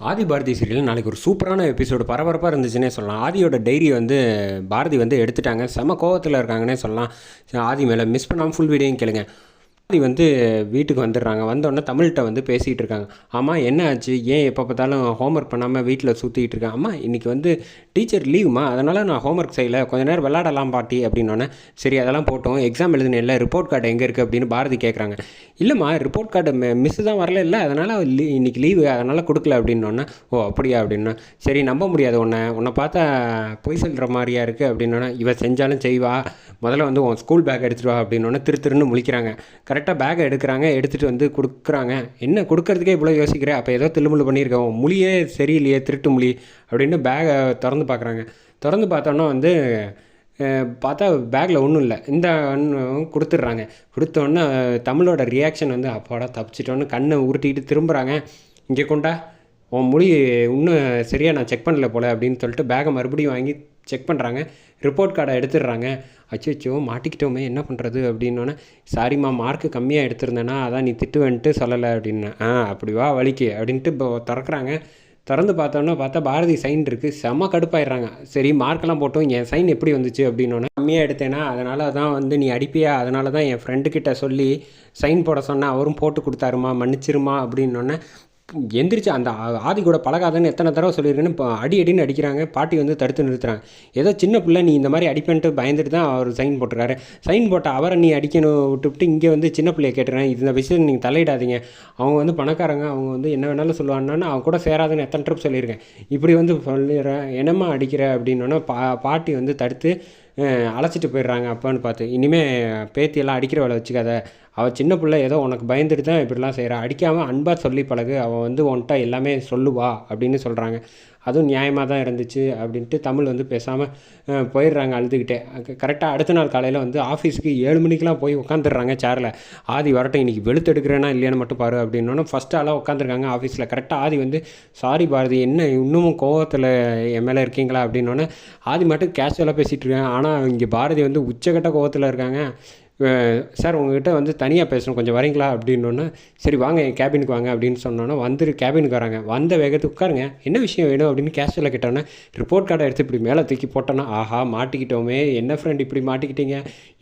ஆதி Bharathi serial நாளைக்கு ஒரு சூப்பரான எபிசோடு பரபரப்பாக இருந்துச்சுன்னே சொல்லலாம். ஆதியோட டைரி வந்து பாரதி வந்து எடுத்துட்டாங்க. செம கோவத்தில் இருக்காங்கன்னே சொல்லலாம். ஆதி மேலே மிஸ் பண்ணாமல் ஃபுல் வீடியோயும் கேளுங்க. ஆதி வந்து வீட்டுக்கு வந்துடுறாங்க. வந்தோடனே தமிழ்கிட்ட வந்து பேசிகிட்டு இருக்காங்க. ஆமாம் என்ன ஆச்சு? ஏன் எப்போ பார்த்தாலும் ஹோம்ஒர்க் பண்ணாமல் வீட்டில் சுற்றிக்கிட்டு இருக்கேன் அம்மா இன்றைக்கி வந்து டீச்சர் லீவுமா அதனால் நான் ஹோம்ஒர்க் செய்யலை. கொஞ்ச நேரம் விளாடலாம் பாட்டி அப்படின்னோடனே சரி அதெல்லாம் போட்டோம். எக்ஸாம் எழுதுனேன்ல ரிப்போர்ட் கார்டு எங்கே இருக்குது அப்படின்னு பாரதி கேட்குறாங்க இல்லைம்மா ரிப்போர்ட் கார்டு மிஸ் தான் வரல இல்லை அதனால் லீ இன்னைக்கு லீவு அதனால் கொடுக்கல அப்படின்னோடனே ஓ அப்படியா அப்படின்னா சரி நம்ப முடியாது உன்னை. உன்னை பார்த்தா பொய் சொல்கிற மாதிரியா இருக்குது அப்படின்னோடனே இவ செஞ்சாலும் செய்வா. முதல்ல வந்து உன் ஸ்கூல் பேக் எடுத்துகிட்டு வா அப்படின்னோடனே திரு திருன்னு முழிக்கிறாங்க. கரெக்டாக பேக்கை எடுக்கிறாங்க எடுத்துகிட்டு வந்து கொடுக்குறாங்க. என்ன கொடுக்கறதுக்கே இவ்வளோ யோசிக்கிறேன் அப்போ ஏதோ தில்லுமுள்ளு பண்ணியிருக்கோம் மொழியே சரியில்லையே திருட்டு மொழி அப்படின்னு பேகை திறந்து பார்க்குறாங்க திறந்து பார்த்தோன்னா வந்து பார்த்தா பேக்கில் ஒன்றும் இல்லை. இந்த கொடுத்துட்றாங்க. கொடுத்தோன்னே தமிழோட ரியாக்ஷன் வந்து அப்போடா தப்பிச்சிட்டோன்னு கண்ணை உருட்டிட்டு திரும்புகிறாங்க இங்கே கொண்டா உன் மொழி இன்னும் சரியாக நான் செக் பண்ணல போல அப்படின்னு சொல்லிட்டு பேகை மறுபடியும் வாங்கி செக் பண்ணுறாங்க ரிப்போர்ட் கார்டை எடுத்துடுறாங்க. அச்சோ மாட்டிக்கிட்டோமே என்ன பண்ணுறது அப்படின்னோடனே சாரிம்மா மார்க்கு கம்மியாக எடுத்திருந்தேன்னா அதான் நீ திட்டு வந்துட்டு சொல்லலை அப்படின்னு ஆ அப்படி வா வலிக்கு அப்படின்ட்டு இப்போ திறக்கிறாங்க. திறந்து பார்த்தோன்னா பார்த்தா பாரதி சைன் இருக்குது செம கடுப்பாயிடுறாங்க. சரி மார்க்கெல்லாம் போட்டோம். என் சைன் எப்படி வந்துச்சு? அப்படின்னோடனே கம்மியாக எடுத்தேனா அதனால தான் வந்து நீ அடிப்பியா? அதனால தான் என் ஃப்ரெண்டுக்கிட்ட சொல்லி சைன் போட சொன்னேன் அவரும் போட்டு கொடுத்தாருமா? மன்னிச்சிருமா? அப்படின்னோடனே எந்திரிச்சு அந்த ஆதி கூட பழகாதன்னு எத்தனை தடவை சொல்லியிருக்கேன்னு இப்போ அடி அடின்னு அடிக்கிறாங்க. பாட்டி வந்து தடுத்து நிறுத்துறாங்க. ஏதோ சின்ன பிள்ளை நீ இந்த மாதிரி அடிப்பேன்ட்டு பயந்துட்டு தான் அவர் சைன் போட்டிருக்காரு. சைன் போட்ட அவரை நீ அடிக்கணும் விட்டுவிட்டு இங்கே வந்து சின்ன பிள்ளைய கேட்டுறேன். இந்த விஷயம் நீங்கள் தலையிடாதீங்க. அவங்க வந்து பணக்காரங்க. அவங்க வந்து என்ன வேணாலும் சொல்லுவாங்கன்னா அவங்க கூட சேராதுன்னு எத்தனை ட்ரிப் சொல்லியிருக்கேன். இப்படி வந்து சொல்லிடுறேன் என்னம்மா அடிக்கிற அப்படின்னோடனே பா பாட்டி வந்து தடுத்து அழைச்சிட்டு போயிடுறாங்க அப்பான்னு பார்த்து. இனிமேல் பேத்தியெல்லாம் அடிக்கிற வேலை வச்சுக்காத. அவள் சின்ன பிள்ளை ஏதோ உனக்கு பயந்துட்டு தான் இப்படிலாம் செய்கிறா அடிக்காமல் அன்பாக சொல்லி பழகு. அவள் வந்து உன்கிட்ட எல்லாமே சொல்லுவா அப்படின்னு சொல்கிறாங்க அதுவும் நியாயமாக தான் இருந்துச்சு அப்படின்ட்டு தமிழ் வந்து பேசாமல் போயிடுறாங்க அழுதுகிட்டே. கரெக்டாக அடுத்த நாள் காலையில் வந்து ஆஃபீஸுக்கு ஏழு மணிக்கெலாம் போய் உட்காந்துடுறாங்க சேரில் ஆதி வரட்டும் இன்றைக்கி வெளுத்து எடுக்கிறேனா இல்லையான்னு மட்டும் பாரு அப்படின்னோடனே ஃபஸ்ட்டு ஆளாக உட்காந்துருக்காங்க ஆஃபீஸில் கரெக்டாக ஆதி வந்து சாரி பாரதி என்ன இன்னமும் கோவத்தில் என் மேலே இருக்கீங்களா? அப்படின்னோடனே ஆதி மட்டும் கேஷுவலாக பேசிகிட்டு இருக்காங்க. ஆனால் இங்கே பாரதி வந்து உச்சகட்ட கோவத்தில் இருக்காங்க. சார் உங்ககிட்ட வந்து தனியாக பேசணும். கொஞ்சம் வரீங்களா? அப்படின்னோடனே சரி வாங்க என் கேபினுக்கு வாங்க அப்படின்னு சொன்னோன்னே வந்து கேபினுக்கு வராங்க. வந்த வேகத்துக்கு உட்காருங்க. என்ன விஷயம் வேணும்? அப்படின்னு கேஷுவலாக கேட்டோன்னே ரிப்போர்ட் கார்டை எடுத்து இப்படி மேலே தூக்கி போட்டோன்னா ஆஹா மாட்டிக்கிட்டோமே. என்ன ஃப்ரெண்ட் இப்படி மாட்டிக்கிட்டீங்க?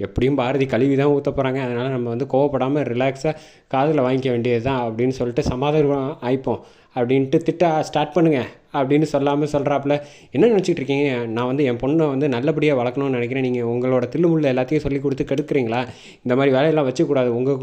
எப்படியும் பாரதி கழுவி தான் ஊற்ற போகிறாங்க அதனால் நம்ம வந்து கோவப்படாமல் ரிலாக்ஸாக காதில் வாங்கிக்க வேண்டியது தான் அப்படின்னு சொல்லிட்டு சமாதானம் ஆயிப்போம். அப்படின்ட்டு திட்ட ஸ்டார்ட் பண்ணுங்க அப்படின்னு சொல்லாமல் சொல்கிறாப்புல என்ன நினச்சிட்டு இருக்கீங்க? நான் வந்து என் பொண்ணை வந்து நல்லபடியாக வளர்க்கணும்னு நினைக்கிறேன். நீங்கள் உங்களோட தில்லுமுள்ள எல்லாத்தையும் சொல்லி கொடுத்து கெடுக்குறீங்களா? இந்த மாதிரி வேலையெல்லாம் வச்சுக்கூடாது. உங்கள்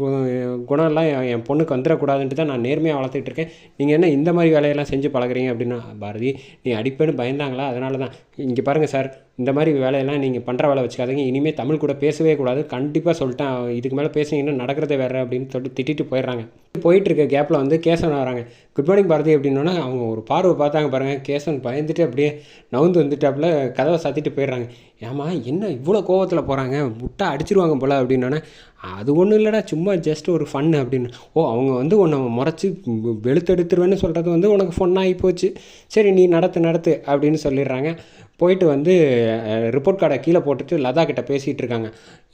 குணம்லாம் என் என் பொண்ணுக்கு வந்துடக்கூடாதுன்ட்டு தான் நான் நேர்மையாக வளர்த்துட்டு இருக்கேன். நீங்கள் என்ன இந்த மாதிரி வேலையெல்லாம் செஞ்சு பழகுறீங்க? அப்படின்னா பாரதி நீ அடிப்பேன்னு பயந்தாங்களா? அதனால தான். இங்கே பாருங்கள் சார் இந்த மாதிரி வேலையெல்லாம் நீங்கள் பண்ணுற வேலை வச்சுக்காதீங்க. இனிமேல் தமிழ் கூட பேசவே கூடாது. கண்டிப்பாக சொல்லிட்டேன். இதுக்கு மேலே பேசுனீங்கன்னா நடக்கிறதே வேறு அப்படின்னு சொல்லிட்டு திட்டிட்டு போயிடுறாங்க. போயிட்டு இருக்க கேப்பில் வந்து கேசவன் வராங்க. குட் மார்னிங் பாரதி அப்படின்னோன்னா அவங்க ஒரு பார்வை பார்த்தாங்க பாருங்கள் கேசவன் பயந்துட்டு அப்படியே நவுந்து வந்துட்டாப்புல கதவை சாத்திட்டு போயிடுறாங்க. ஏமா என்ன இவ்வளோ கோவத்தில் போகிறாங்க முட்டா அடிச்சிருவாங்க போல் அப்படின்னோடனே அது ஒன்றும் இல்லைடா சும்மா ஜஸ்ட் ஒரு ஃபன் அப்படின்னு. ஓ அவங்க வந்து உன்னை முறைச்சி வெளுத்தெடுத்துருவேன்னு சொல்கிறது வந்து உனக்கு ஃபன்னாகி போச்சு. சரி நீ நடத்து நடத்து அப்படின்னு சொல்லிடுறாங்க. போயிட்டு வந்து ரிப்போர்ட் கார்டை கீழே போட்டுட்டு லதா கிட்ட பேசிகிட்டு இருக்காங்க.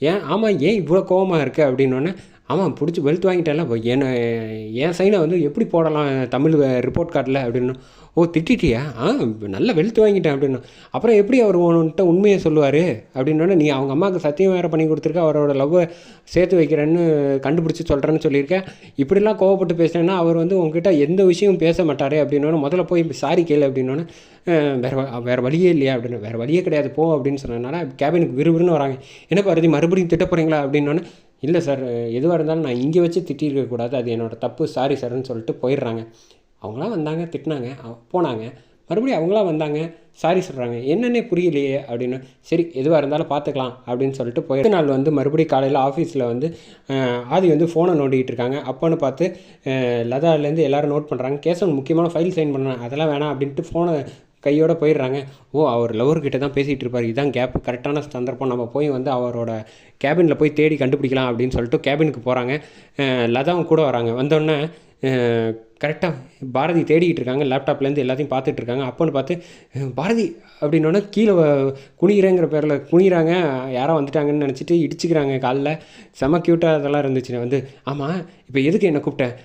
ஏன்? ஆமாம் ஏன் இவ்வளோ கோவமாக இருக்குது அப்படின்னோடனே ஆமாம் பிடிச்சி வெல்த் வாங்கிட்டேன்ல. இப்போ என்ன என் சைனை வந்து எப்படி போடலாம் தமிழ் ரிப்போர்ட் கார்டில் அப்படின்னு. ஓ திட்டிட்டியா? ஆ நல்ல வெல்த் வாங்கிட்டேன் அப்படின்னு. அப்புறம் எப்படி அவர் உன்கிட்ட உண்மையை சொல்லுவார் அப்படின்னோடனே நீ அவங்க அம்மாவுக்கு சத்தியம் வேறு பண்ணி கொடுத்துருக்க அவரோட லவ்வை சேர்த்து வைக்கிறேன்னு கண்டுபிடிச்சி சொல்கிறேன்னு சொல்லியிருக்கேன். இப்படிலாம் கோவப்பட்டு பேசுனேன்னா அவர் வந்து உங்ககிட்ட எந்த விஷயமும் பேச மாட்டார் அப்படின்னோடனே முதல்ல போய் சாரி கேளு அப்படின்னோடனே வேறு வேறு வழியே இல்லையா? அப்படின்னு. வேறு வழியே கிடையாது போ அப்படின்னு சொன்னதுனால கேபினுக்கு விறுவிறுன்னு வராங்க. என்ன பாரதி மறுபடியும் திட்ட போகிறீங்களா அப்படின்னோடனே இல்லை சார் எதுவாக இருந்தாலும் நான் இங்கே வச்சு திட்டிருக்கக்கூடாது அது என்னோடய தப்பு. சாரி சார்னு சொல்லிட்டு போயிடுறாங்க. அவங்களாம் வந்தாங்க திட்டினாங்க போனாங்க. மறுபடியும் அவங்களாம் வந்தாங்க சாரி சொல்கிறாங்க என்னென்னே புரியலையே அப்படின்னு. சரி எதுவாக இருந்தாலும் பார்த்துக்கலாம் அப்படின்னு சொல்லிட்டு போய் நாள் வந்து மறுபடியும் காலையில் ஆஃபீஸில் வந்து ஆதி வந்து ஃபோனை நோண்டிகிட்டு இருக்காங்க. அப்போன்னு பார்த்து லதாலேருந்து எல்லோரும் நோட் பண்ணுறாங்க கேசவன் முக்கியமான ஃபைல் சைன் பண்ணாங்க அதெல்லாம் வேணாம் அப்படின்ட்டு ஃபோனை கையோட போயிடுறாங்க. ஓ அவர் லவர்கிட்ட தான் பேசிகிட்டு இருப்பார். இதுதான் கேப் கரெக்டான சந்தர்ப்பம். நம்ம போய் வந்து அவரோட கேபினில் போய் தேடி கண்டுபிடிக்கலாம் அப்படின்னு சொல்லிட்டு கேபினுக்கு போகிறாங்க லதாவும் கூட வராங்க. வந்தோடனே கரெக்டாக பாரதி தேடிக்கிட்டு இருக்காங்க. லேப்டாப்லேருந்து எல்லாத்தையும் பார்த்துட்டு இருக்காங்க. அப்போன்னு பார்த்து பாரதி அப்படின்னோடனே கீழே குனிகிறேங்கிற பேரில் குனிகிறாங்க யாரோ வந்துட்டாங்கன்னு நினச்சிட்டு இடிச்சுக்கிறாங்க காலில். செம க்யூட்டாக அதெல்லாம் இருந்துச்சு வந்து ஆமாம் இப்போ எதுக்கு என்னை கூப்பிட்டேன்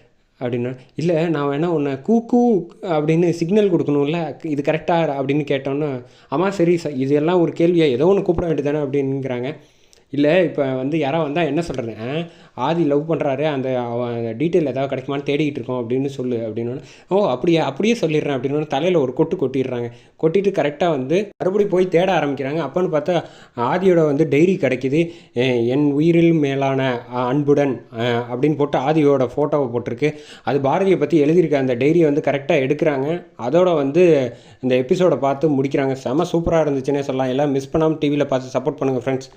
அப்படின்னா இல்லை நான் வேணால் உன்னை கூ கூ அப்படின்னு சிக்னல் கொடுக்கணும்ல இது கரெக்டாக அப்படின்னு கேட்டோன்னே ஆமாம் சரி ச இது எல்லாம் ஒரு கேள்வியாக ஏதோ ஒன்று கூப்பிட வேண்டியதானே அப்படிங்கிறாங்க இல்லை இப்போ வந்து யாரோ வந்தால் என்ன சொல்கிறது ஆதி லவ் பண்ணுறாரு அந்த டீட்டெயில் ஏதாவது கிடைக்குமான்னு தேடிக்கிட்டு இருக்கோம் அப்படின்னு சொல்லு அப்படின்னு ஓ அப்படியே அப்படியே சொல்லிடுறேன் அப்படின்னு தலையில் ஒரு கொட்டு கொட்டிடுறாங்க. கொட்டிட்டு கரெக்டாக வந்து மறுபடி போய் தேட ஆரம்பிக்கிறாங்க. அப்போன்னு பார்த்தா ஆதியோட வந்து டைரி கிடைக்கிது. என் உயிரில் மேலான அன்புடன் அப்படின்னு போட்டு ஆதியோட ஃபோட்டோவை போட்டிருக்கு. அது பாரதியை பற்றி எழுதியிருக்க அந்த டைரியை வந்து கரெக்டாக எடுக்கிறாங்க. அதோட வந்து இந்த எபிசோடை பார்த்து முடிக்கிறாங்க. செம சூப்பராக இருந்துச்சுன்னே சொல்லலாம். எல்லாம் மிஸ் பண்ணாமல் டிவியில் பார்த்து சப்போர்ட் பண்ணுங்கள் ஃப்ரெண்ட்ஸ்